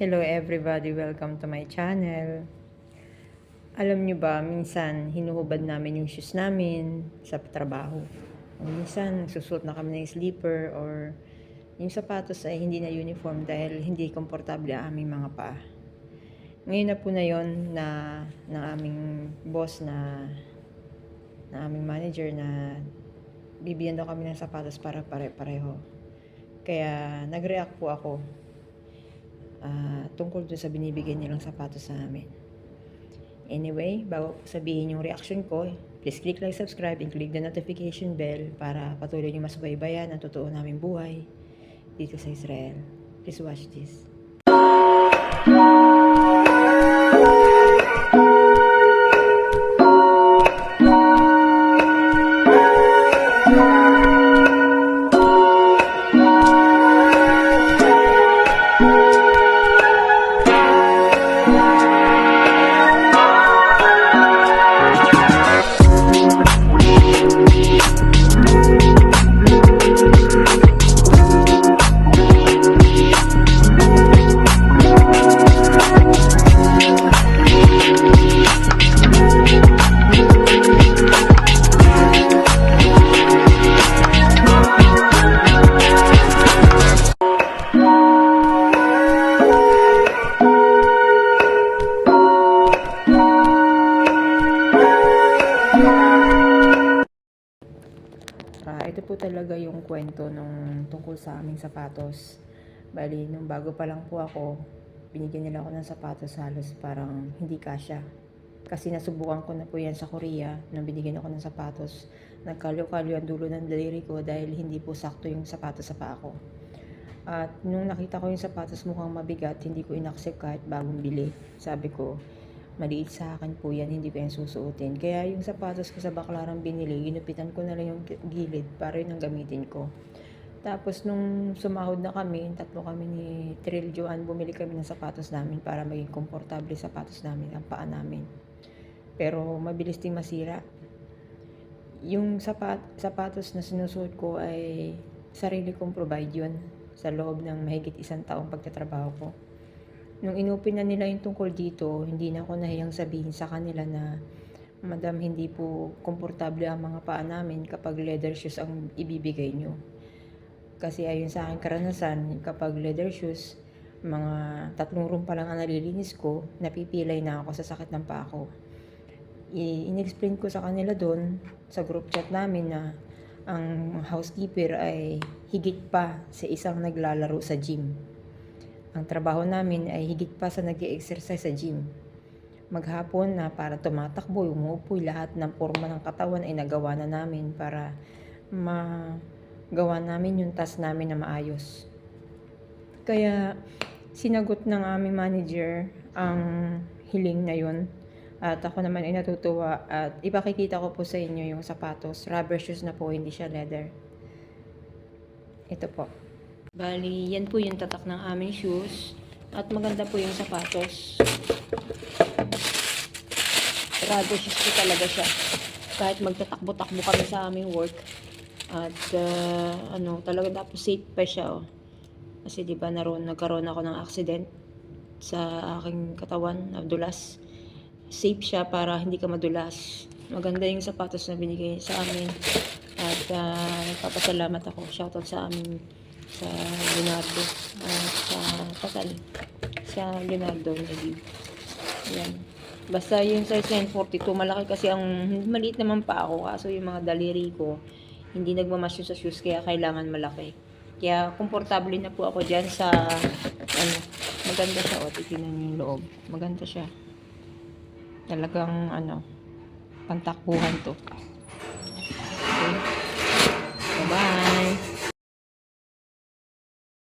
Hello everybody, welcome to my channel. Alam nyo ba, minsan hinuhubad namin yung shoes namin sa trabaho. O minsan nagsusuot na kami ng sleeper or yung sapatos ay hindi na uniform dahil hindi komportable ang aming mga paa. Ngayon na po na yon na ng aming boss na na aming manager na bibigyan daw kami ng sapatos para pare-pareho. Kaya nag-react po ako ah, tungkol dun sa binibigyan nilang sapatos sa amin. Anyway, bago sabihin yung reaction ko, please click like, subscribe, and click the notification bell para patuloy niyo masubaybayan ang totoo naming buhay dito sa Israel. Please watch this. Ah, talaga yung kwento nung tungkol sa aming sapatos. Bali, nung bago pa lang po ako, binigyan nila ako ng sapatos halos parang hindi kasya. Kasi nasubukan ko na po yan sa Korea nung binigyan ako ng sapatos. Nagkalyo-kalyo ang dulo ng daliri ko dahil hindi po sakto yung sapatos sa paa ko. At nung nakita ko yung sapatos mukhang mabigat, hindi ko inaccept kahit bagong bili. Sabi ko, maliit sa akin po yan, hindi ko yan susuotin. Kaya yung sapatos ko sa baklarang binili, ginupitan ko na lang yung gilid para yun ang gamitin ko. Tapos nung sumahod na kami, tatlo kami ni Trill Joan, bumili kami ng sapatos namin para maging komportable sapatos namin, ang paa namin. Pero mabilis ding masira. Yung sapat, sapatos na sinusuot ko ay sarili kong provide yun sa loob ng mahigit isang taong pagtatrabaho ko. Nung inupin na nila yung tungkol dito, hindi na ako nahiyang sabihin sa kanila na Madam, hindi po komportable ang mga paa namin kapag leather shoes ang ibibigay nyo. Kasi ayon sa aking karanasan, kapag leather shoes, mga tatlong room pa lang ang nalilinis ko, napipilay na ako sa sakit ng paa ko. I- in-explain ko sa kanila doon, sa group chat namin na ang housekeeper ay higit pa sa isang naglalaro sa gym. Ang trabaho namin ay higit pa sa nag exercise sa gym. Maghapon na para tumatakbo, umuupo, lahat ng forma ng katawan ay nagawa na namin para magawa namin yung task namin na maayos. Kaya sinagot ng aming manager ang hiling na yun. At ako naman ay natutuwa at ipakikita ko po sa inyo yung sapatos. Rubber shoes na po, hindi siya leather. Ito po. Bali, yan po yung tatak ng aming shoes. At maganda po yung sapatos. Rubber shoes po talaga siya. Kahit magtatakbo-takbo kami sa aming work. At ah, ano, talaga dapat safe pa siya. Oh. Kasi di ba naroon, nagkaroon ako ng accident sa aking katawan, nadulas. Safe siya para hindi ka madulas. Maganda yung sapatos na binigay sa amin. At uh, nagpapasalamat ako. Shoutout sa amin sa Leonardo. At sa Tatal. Sa Leonardo. Naging. Yan. Basta yung size niya, 42, malaki kasi ang maliit naman pa ako. Kaso yung mga daliri ko, hindi nagmamasyo sa shoes, kaya kailangan malaki. Kaya komportable na po ako dyan sa, ano, maganda siya. O, titignan yung loob. Maganda siya. Talagang, ano, pantakbuhan to.